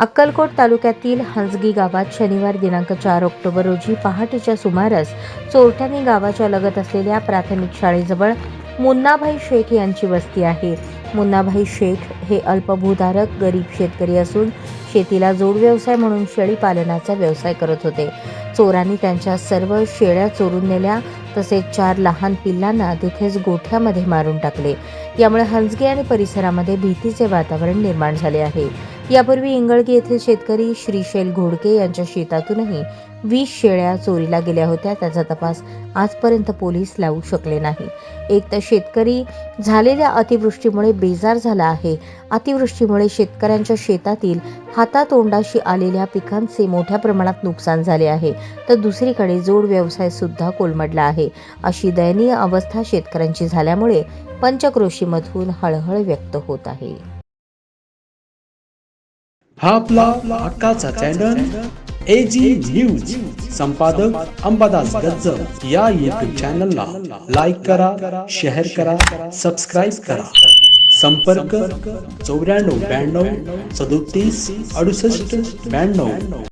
अक्कलकोट तालुक्यातील हंसगी गावात शनिवार दिनांक चार ऑक्टोबर रोजी पहाटेच्या सुमारास चोरट्यांनी गावाच्या लगत असलेल्या प्राथमिक शाळेजवळ मुन्नाभाई शेख यांची वस्ती आहे. मुन्नाभाई शेख हे अल्पभूधारक गरीब शेतकरी असून शेतीला जोड व्यवसाय म्हणून शेळी पालनाचा व्यवसाय करत होते. चोरांनी त्यांच्या सर्व शेळ्या चोरून नेल्या तसेच चार लहान पिल्लांना तिथेच गोठ्यामध्ये मारून टाकले. यामुळे हंसगी आणि परिसरामध्ये भीतीचे वातावरण निर्माण झाले आहे. यापूर्वी इंगळगी येथील शेतकरी श्रीशैल घोडके यांच्या शेतातूनही वीस शेळ्या चोरीला गेल्या होत्या. त्याचा तपास आजपर्यंत पोलीस लावू शकले नाही. एक तर शेतकरी झालेल्या अतिवृष्टीमुळे बेजार झाला आहे. अतिवृष्टीमुळे शेतकऱ्यांच्या शेतातील हातातोंडाशी आलेल्या पिकांचे मोठ्या प्रमाणात नुकसान झाले आहे. तर दुसरीकडे जोड व्यवसाय सुद्धा कोलमडला आहे. अशी दयनीय अवस्था शेतकऱ्यांची झाल्यामुळे पंचक्रोशीमधून हळहळ व्यक्त होत आहे. हा आपला हक्काचा चॅनल एजी न्यूज संपादक अंबादास गज्जर या युट्यूब चॅनलला लाईक करा शेअर करा सबस्क्राईब करा. संपर्क चौऱ्याण्णव ब्याण्णव सदोतीस अडुसष्ट ब्याण्णव.